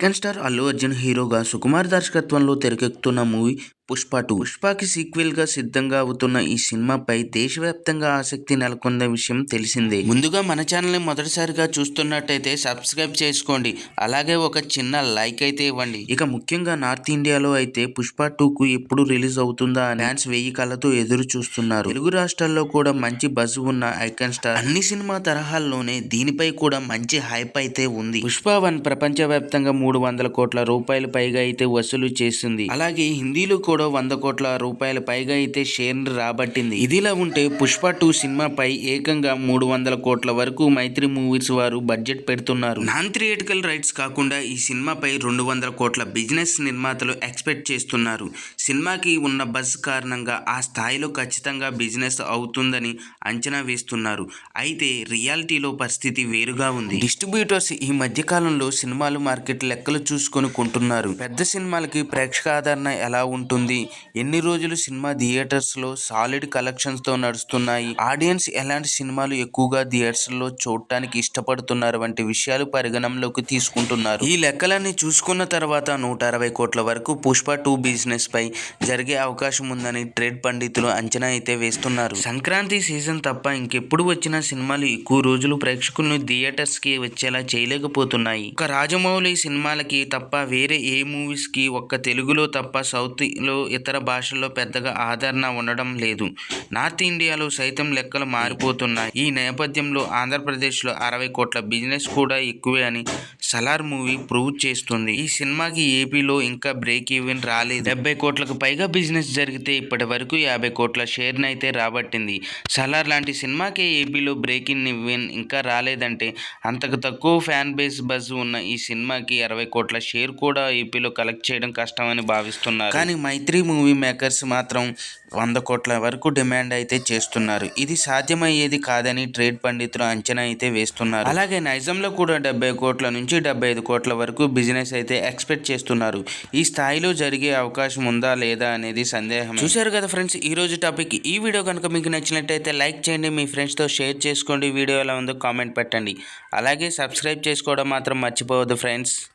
Second star Allu Arjun హీరోగా సుకుమార్ దర్శకత్వంలో తెరకెక్కుతున్న మూవీ పుష్ప టూ. పుష్పకి సీక్వెల్గా సిద్ధంగా అవుతున్న ఈ సినిమాపై దేశవ్యాప్తంగా ఆసక్తి నెలకొన్న విషయం తెలిసిందే. ముందుగా మన ఛానల్ని మొదటిసారిగా చూస్తున్నట్టయితే సబ్స్క్రైబ్ చేసుకోండి. అలాగే ఒక చిన్న లైక్ అయితే ఇవ్వండి. ఇక ముఖ్యంగా నార్త్ ఇండియాలో అయితే పుష్ప టూ కు ఎప్పుడు రిలీజ్ అవుతుందా అని ఫ్యాన్స్ వెయ్యి కళ్ళతో ఎదురు చూస్తున్నారు. తెలుగు రాష్ట్రాల్లో కూడా మంచి బజ్ ఉన్న ఐకాన్ స్టార్. అన్ని సినిమా తరహాల్లోనే దీనిపై కూడా మంచి హైప్ అయితే ఉంది. పుష్ప వన్ ప్రపంచవ్యాప్తంగా మూడు వందల కోట్ల రూపాయలు పైగా అయితే వసూలు చేసింది. అలాగే హిందీలో కూడా వంద కోట్ల రూపాయల పైగా అయితే షేర్ని రాబట్టింది. ఇదిలా ఉంటే పుష్ప టూ సినిమాపై ఏకంగా మూడు వందల కోట్ల వరకు మైత్రి మూవీస్ వారు బడ్జెట్ పెడుతున్నారు. నాన్ థియేటికల్ రైట్స్ కాకుండా ఈ సినిమాపై రెండు వందల కోట్ల బిజినెస్ నిర్మాతలు ఎక్స్పెక్ట్ చేస్తున్నారు. సినిమాకి ఉన్న బజ్ కారణంగా ఆ స్థాయిలో ఖచ్చితంగా బిజినెస్ అవుతుందని అంచనా వేస్తున్నారు. అయితే రియాలిటీలో పరిస్థితి వేరుగా ఉంది. డిస్ట్రిబ్యూటర్స్ ఈ మధ్యకాలంలో సినిమాలు మార్కెట్ లెక్కలు చూసుకొని కొంటున్నారు. పెద్ద సినిమాలకి ప్రేక్షక ఆదరణ ఎలా ఉంటుంది? ఎన్ని రోజులు సినిమా థియేటర్స్లో సాలిడ్ కలెక్షన్స్తో నడుస్తున్నాయి? ఆడియన్స్ ఎలాంటి సినిమాలు ఎక్కువగా థియేటర్స్లో చూడటానికి ఇష్టపడుతున్నారు వంటి విషయాలు పరిగణనలోకి తీసుకుంటున్నారు. ఈ లెక్కలన్నీ చూసుకున్న తర్వాత నూట అరవై కోట్ల వరకు పుష్ప టూ బిజినెస్ పై జరిగే అవకాశం ఉందని ట్రేడ్ పండితులు అంచనా అయితే వేస్తున్నారు. సంక్రాంతి సీజన్ తప్ప ఇంకెప్పుడు వచ్చిన సినిమాలు ఎక్కువ రోజులు ప్రేక్షకులను థియేటర్స్కి వచ్చేలా చేయలేకపోతున్నాయి. ఒక రాజమౌళి సినిమాలకి తప్ప వేరే ఏ మూవీస్కి ఒక్క తెలుగులో తప్ప సౌత్లో ఇతర భాషల్లో పెద్దగా ఆదరణ ఉండడం లేదు. నార్త్ ఇండియాలో సైతం లెక్కలు మారిపోతున్నాయి. ఈ నేపథ్యంలో ఆంధ్రప్రదేశ్లో అరవై కోట్ల బిజినెస్ కూడా ఎక్కువే అని సలార్ మూవీ ప్రూవ్ చేస్తుంది. ఈ సినిమాకి ఏపీలో ఇంకా బ్రేక్ ఈవెన్ రాలేదు. డెబ్బై కోట్లకు పైగా బిజినెస్ జరిగితే ఇప్పటి వరకు యాభై కోట్ల షేర్ని అయితే రాబట్టింది. సలార్ లాంటి సినిమాకి ఏపీలో బ్రేక్ ఇన్ ఈవెన్ ఇంకా రాలేదంటే అంతకు తక్కువ ఫ్యాన్ బేస్ బజ్ ఉన్న ఈ సినిమాకి అరవై కోట్ల షేర్ కూడా ఏపీలో కలెక్ట్ చేయడం కష్టమని భావిస్తున్నారు. కానీ మైత్రి త్రీ మూవీ మేకర్స్ మాత్రం వంద కోట్ల వరకు డిమాండ్ అయితే చేస్తున్నారు. ఇది సాధ్యమయ్యేది కాదని ట్రేడ్ పండితులు అంచనా అయితే వేస్తున్నారు. అలాగే నైజంలో కూడా డెబ్బై కోట్ల నుంచి డెబ్బై ఐదు కోట్ల వరకు బిజినెస్ అయితే ఎక్స్పెక్ట్ చేస్తున్నారు. ఈ స్థాయిలో జరిగే అవకాశం ఉందా లేదా అనేది సందేహం చూశారు కదా ఫ్రెండ్స్ ఈ రోజు టాపిక్. ఈ వీడియో కనుక మీకు నచ్చినట్టయితే లైక్ చేయండి మీ ఫ్రెండ్స్తో షేర్ చేసుకోండి. వీడియో ఎలా ఉందో కామెంట్ పెట్టండి. అలాగే సబ్స్క్రైబ్ చేసుకోవడం మాత్రం మర్చిపోవద్దు ఫ్రెండ్స్.